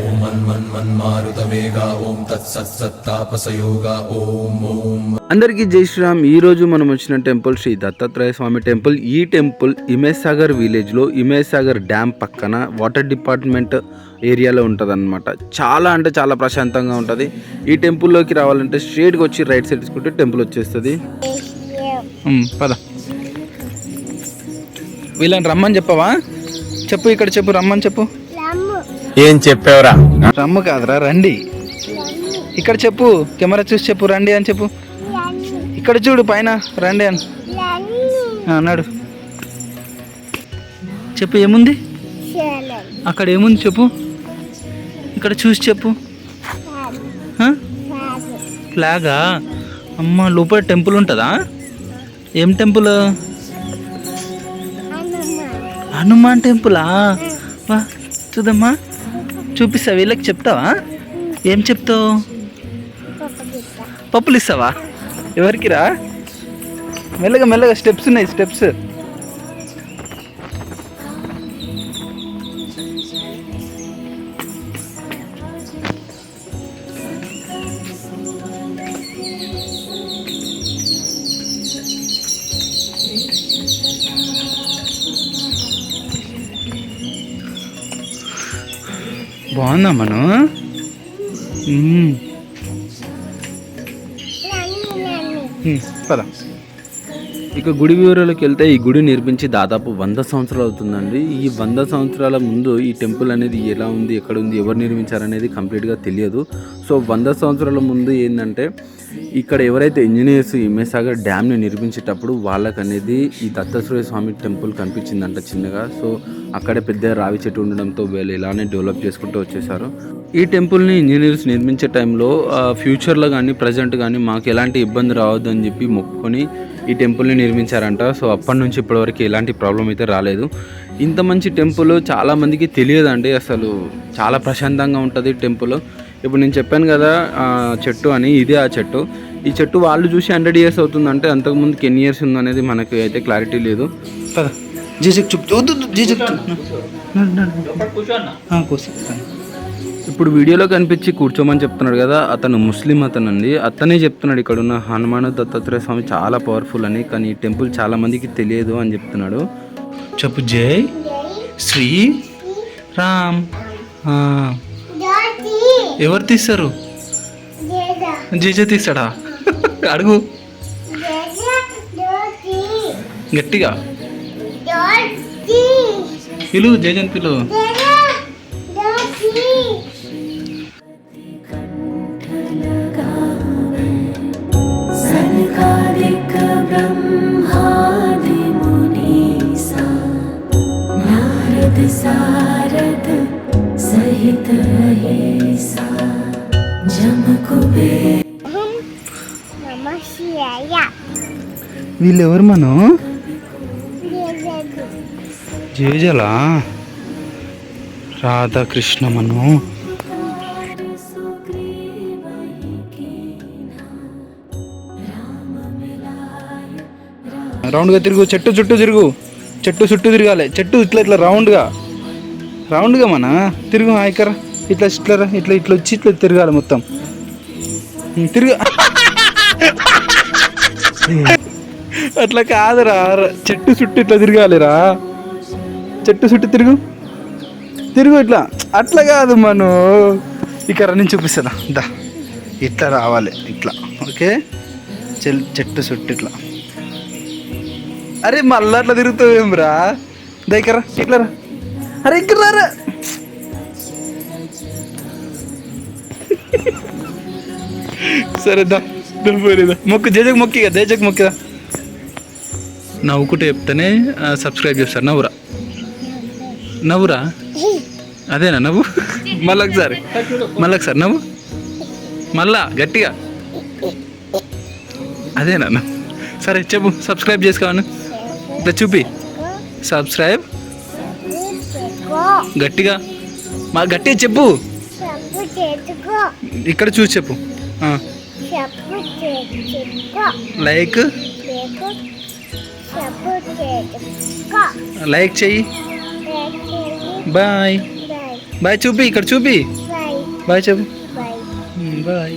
ఓం మన్ మన్ మన్ మారుతవేగా ఓం తత్సత్సత్తాపసయోగా ఓం ఓం. అందరికీ జై శ్రీరామ్. ఈ రోజు మనం వచ్చిన టెంపుల్ శ్రీ దత్తాత్రేయ స్వామి టెంపుల్. ఈ టెంపుల్ ఇమేజ్ సాగర్ విలేజ్లో ఇమేజ్ సాగర్ డ్యామ్ పక్కన వాటర్ డిపార్ట్మెంట్ ఏరియాలో ఉంటుంది చాలా అంటే చాలా ప్రశాంతంగా ఉంటుంది. ఈ టెంపుల్లోకి రావాలంటే స్ట్రేట్గా వచ్చి రైట్ సైడ్ తీసుకుంటే టెంపుల్ వచ్చేస్తుంది. పద. వీళ్ళని రమ్మని చెప్పవా? చెప్పు ఇక్కడ చెప్పు రమ్మని చెప్పు. ఏం చెప్పావురా? రమ్ము కాదురా రండి. ఇక్కడ చెప్పు కెమెరా చూసి చెప్పు రండి అని చెప్పు. ఇక్కడ చూడు పైన రండి అని. అన్నాడు. చెప్పు ఏముంది? అక్కడ ఏముంది చెప్పు. ఇక్కడ చూసి చెప్పు? ఫ్లాగా అమ్మ లోపల టెంపుల్ ఉంటుందా? ఏం టెంపుల్? హనుమాన్ టెంపులా? వా చూదమ్మా చూపిస్తా వీళ్ళకి చెప్తావా? ఏం చెప్తావు? పప్పులు ఇస్తావా? ఎవరికి రా? మెల్లగా మెల్లగా స్టెప్స్ ఉన్నాయి స్టెప్స్. బాగుందా మనం? పద. ఇక గుడి వివరాలకు వెళ్తే ఈ గుడి నిర్మించి దాదాపు వంద సంవత్సరాలు అవుతుందండి. ఈ వంద సంవత్సరాల ముందు ఈ టెంపుల్ అనేది ఎలా ఉంది ఎక్కడ ఉంది ఎవరు నిర్మించారనేది కంప్లీట్గా తెలియదు. సో వంద సంవత్సరాల ముందు ఏంటంటే ఇక్కడ ఎవరైతే ఇంజనీర్స్ ఇమేసాగర్ డ్యామ్ని నిర్మించేటప్పుడు వాళ్ళకి అనేది ఈ దత్తాత్రేయ స్వామి టెంపుల్ కనిపించిందంట చిన్నగా. సో అక్కడే పెద్ద రావి చెట్టు ఉండడంతో వీళ్ళు ఇలానే డెవలప్ చేసుకుంటూ వచ్చేసారు. ఈ టెంపుల్ని ఇంజనీర్స్ నిర్మించే టైంలో ఫ్యూచర్లో కానీ ప్రజెంట్ కానీ మాకు ఎలాంటి ఇబ్బంది రావద్దు అని చెప్పి మొక్కుకొని ఈ టెంపుల్ని నిర్మించారంట. సో అప్పటి నుంచి ఇప్పటివరకు ఎలాంటి ప్రాబ్లం అయితే రాలేదు. ఇంత మంచి టెంపుల్ చాలామందికి తెలియదండి. అసలు చాలా ప్రశాంతంగా ఉంటుంది టెంపుల్ ఇప్పుడు నేను చెప్పాను కదా చెట్టు అని ఇదే ఆ చెట్టు. ఈ చెట్టు వాళ్ళు చూసి హండ్రెడ్ ఇయర్స్ అవుతుందంటే అంతకుముందుకి ఎన్ని ఇయర్స్ ఉందనేది మనకి అయితే క్లారిటీ లేదు. పద. జీజక్ చెప్తూ జీజక్ ఇప్పుడు వీడియోలో కనిపించి కూర్చోమని చెప్తున్నాడు కదా అతను ముస్లిం అతను అండి అతనే చెప్తున్నాడు ఇక్కడ ఉన్న హనుమాన్ దత్తాత్రేయ స్వామి చాలా పవర్ఫుల్ అని కానీ ఈ టెంపుల్ చాలా మందికి తెలియదు అని చెప్తున్నాడు. చెప్పు జై శ్రీ రామ్. ఆ, ఎవరు తీస్తారు జీజే తీస్తాడా అడుగు. గట్టిగా. పిలువు జేజన్ పిలువు सनकादिक ब्रह्मादि मुनीसा नारद सारद सहित अहिसा जम कुबेर నమ శివాయ వీళ్ళు ఎవరు మనం జేజల. రాధాకృష్ణమను రౌండ్గా తిరుగు చెట్టు చుట్టూ తిరుగు. చెట్టు చుట్టూ తిరగాలి. చెట్టు ఇట్లా ఇట్లా రౌండ్గా. రౌండ్గా మన? తిరుగు ఇక్కడ. ఇట్లా ఇట్లా ఇట్లా ఇట్లా వచ్చి ఇట్లా తిరగాలి మొత్తం. తిరుగు. అట్లా కాదురా. చెట్టు చుట్టూ ఇట్లా తిరగాలిరా. చెట్టు చుట్టూ తిరుగు. తిరుగు ఇట్లా. అట్లా కాదు మనం. ఇక్కడ నేను చూపిస్తాను. దా. ఇట్లా రావాలి. ఇట్లా. ఓకే? చెల్ చెట్టు చుట్టూ ఇట్లా. అరే మళ్ళీ అట్లా తిరుగుతావేం రా? దగ్గర ఇట్లా రా. అరే ఇక్కడ రా సరే దా. పోయిదా మొక్కు జేజకు మొక్కిగా దేజకు మొక్కిదా నవ్వుకుంటే చెప్తేనే సబ్స్క్రైబ్ చేస్తారు. నవ్వురా. నవ్వురా? అదేనా నవ్వు? మళ్ళీ ఒకసారి. మళ్ళీ ఒకసారి. నవ్వు? మళ్ళా గట్టిగా. అదేనా నవ్వు? సరే చెప్పు. సబ్స్క్రైబ్ చేసుకోవాను ఇట్లా చూపి. సబ్స్క్రైబ్. గట్టిగా. మా గట్టిగా చెప్పు. ఇక్కడ చూసి చెప్పు. లైక్. లైక్ చెయ్యి. బాయ్ బాయ్ చూపి ఇక్కడ చూపి బాయ్ చెప్పు బాయ్